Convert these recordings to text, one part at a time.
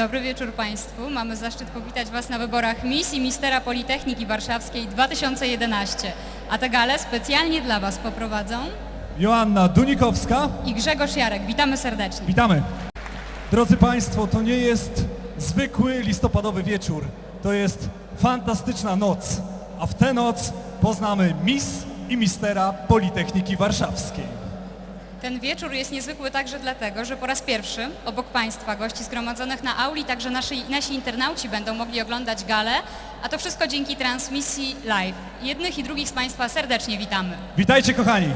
Dobry wieczór Państwu. Mamy zaszczyt powitać Was na wyborach Miss i Mistera Politechniki Warszawskiej 2011. A tę galę specjalnie dla Was poprowadzą Joanna Dunikowska. i Grzegorz Jarek. Witamy serdecznie. Witamy. Drodzy Państwo, to nie jest zwykły listopadowy wieczór. To jest fantastyczna noc. A w tę noc poznamy Miss i Mistera Politechniki Warszawskiej. Ten wieczór jest niezwykły także dlatego, że po raz pierwszy obok Państwa gości zgromadzonych na auli także nasi, nasi internauci będą mogli oglądać galę, a to wszystko dzięki transmisji live. Jednych i drugich z Państwa serdecznie witamy. Witajcie kochani.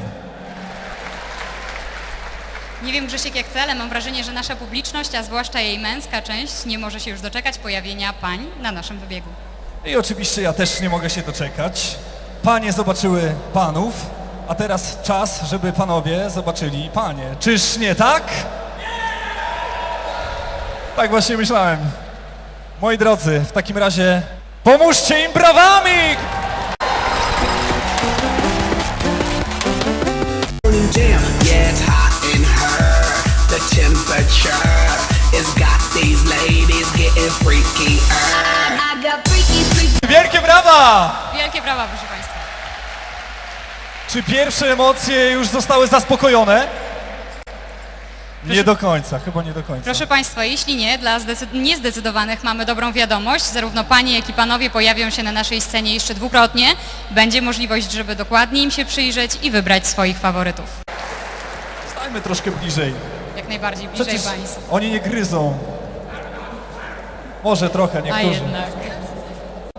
Nie wiem Grzesiek jak chce, ale mam wrażenie, że nasza publiczność, a zwłaszcza jej męska część, nie może się już doczekać pojawienia pań na naszym wybiegu. I oczywiście ja też nie mogę się doczekać. Panie zobaczyły panów, a teraz czas, żeby panowie zobaczyli panie. Czyż nie tak? Tak właśnie myślałem. Moi drodzy, w takim razie pomóżcie im brawami! Wielkie brawa! Wielkie brawa, proszę Państwa. Czy pierwsze emocje już zostały zaspokojone? Nie do końca, chyba nie do końca. Proszę Państwa, jeśli nie, dla zdecyd- niezdecydowanych mamy dobrą wiadomość. Zarówno Panie, jak i Panowie pojawią się na naszej scenie jeszcze dwukrotnie. Będzie możliwość, żeby dokładnie im się przyjrzeć i wybrać swoich faworytów. Stajmy troszkę bliżej. Jak najbardziej bliżej Przecież Państwa. oni nie gryzą. Może trochę A niektórzy. jednak.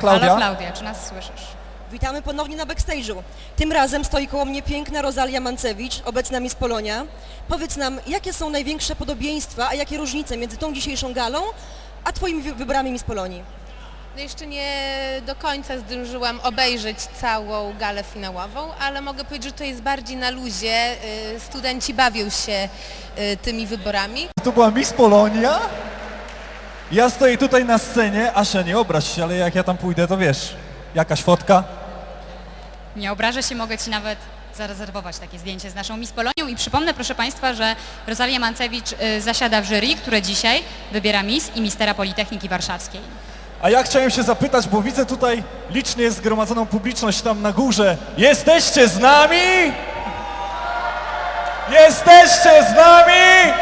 Klaudia? Halo Klaudia, czy nas słyszysz? Witamy ponownie na backstage'u. Tym razem stoi koło mnie piękna Rosalia Mancewicz, obecna Miss Polonia. Powiedz nam, jakie są największe podobieństwa, a jakie różnice między tą dzisiejszą galą, a Twoimi wy- wyborami Miss Polonii? No jeszcze nie do końca zdążyłam obejrzeć całą galę finałową, ale mogę powiedzieć, że to jest bardziej na luzie. Y, Studenci bawią się y, tymi wyborami. To była Miss Polonia? Ja stoję tutaj na scenie, Asia nie obraź się, ale jak ja tam pójdę, to wiesz, jakaś fotka. Nie obrażę się, mogę Ci nawet zarezerwować takie zdjęcie z naszą Miss Polonią i przypomnę proszę Państwa, że Rosalia Mancewicz y, zasiada w jury, które dzisiaj wybiera Miss i Mistera Politechniki Warszawskiej. A ja chciałem się zapytać, bo widzę tutaj licznie zgromadzoną publiczność tam na górze. Jesteście z nami? Jesteście z nami?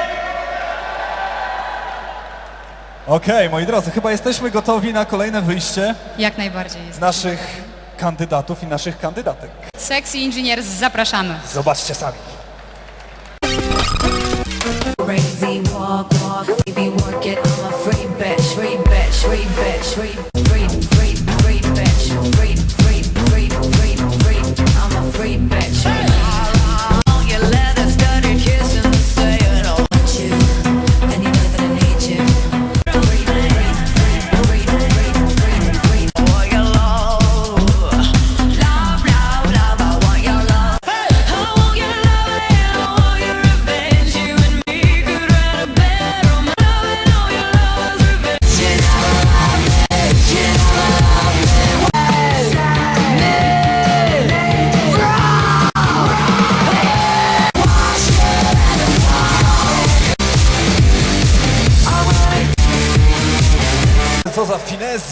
Okej, moi drodzy, chyba jesteśmy gotowi na kolejne wyjście Jak najbardziej jest. naszych kandydatów i naszych kandydatek. Sexy Engineers, zapraszamy. Zobaczcie sami. Crazy walk, walk, baby, work it. I'm a free bitch, free bitch, free bitch, free, free,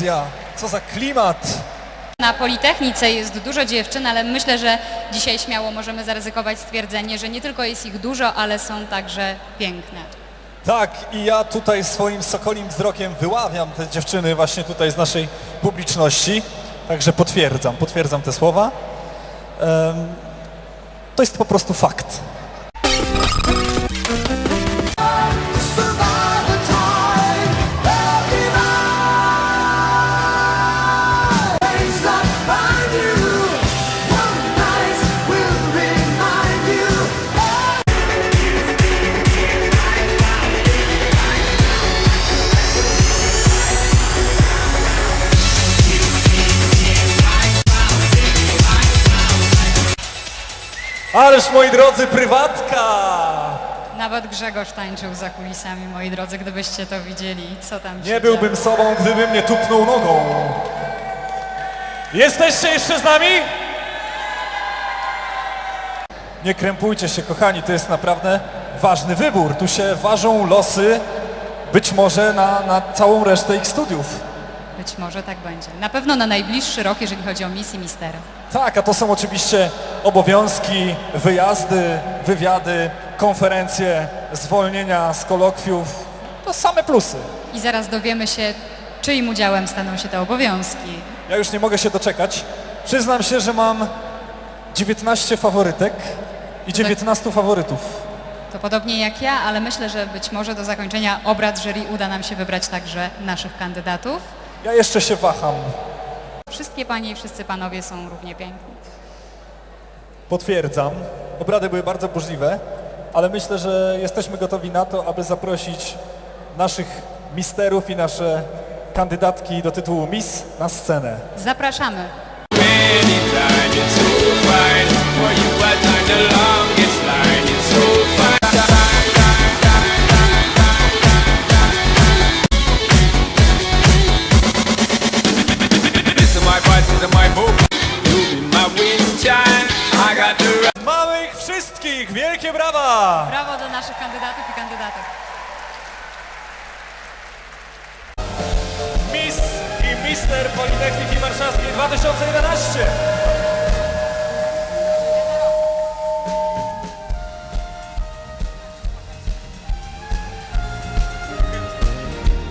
finezja, co za klimat. Na Politechnice jest dużo dziewczyn, ale myślę, że dzisiaj śmiało możemy zaryzykować stwierdzenie, że nie tylko jest ich dużo, ale są także piękne. Tak, i ja tutaj swoim sokolim wzrokiem wyławiam te dziewczyny właśnie tutaj z naszej publiczności. Także potwierdzam, potwierdzam te słowa. To jest po prostu fakt. Ależ moi drodzy, prywatka! Nawet Grzegorz tańczył za kulisami, moi drodzy, gdybyście to widzieli, co tam się Nie byłbym działo. sobą, gdybym nie tupnął nogą. Jesteście jeszcze z nami? Nie krępujcie się, kochani, to jest naprawdę ważny wybór. Tu się ważą losy być może na, na całą resztę ich studiów. Być może tak będzie. Na pewno na najbliższy rok, jeżeli chodzi o Miss i Mistera. Tak, a to są oczywiście obowiązki, wyjazdy, wywiady, konferencje, zwolnienia z kolokwiów. To same plusy. I zaraz dowiemy się, czyim udziałem staną się te obowiązki. Ja już nie mogę się doczekać. Przyznam się, że mam 19 faworytek i 19 faworytów. To podobnie jak ja, ale myślę, że być może do zakończenia obrad jury uda nam się wybrać także naszych kandydatów. Ja jeszcze się waham. Wszystkie panie i wszyscy panowie są równie piękni. Potwierdzam. Obrady były bardzo burzliwe, ale myślę, że jesteśmy gotowi na to, aby zaprosić naszych misterów i nasze kandydatki do tytułu Miss na scenę. Zapraszamy. Anytime it's so fine For you I Wielkie brawa! Brawo do naszych kandydatów i kandydatek. Miss i Mister Politechniki Warszawskiej 2011!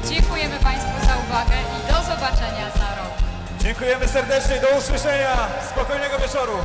Dziękujemy Państwu za uwagę i do zobaczenia za rok. Dziękujemy serdecznie, do usłyszenia, spokojnego wieczoru.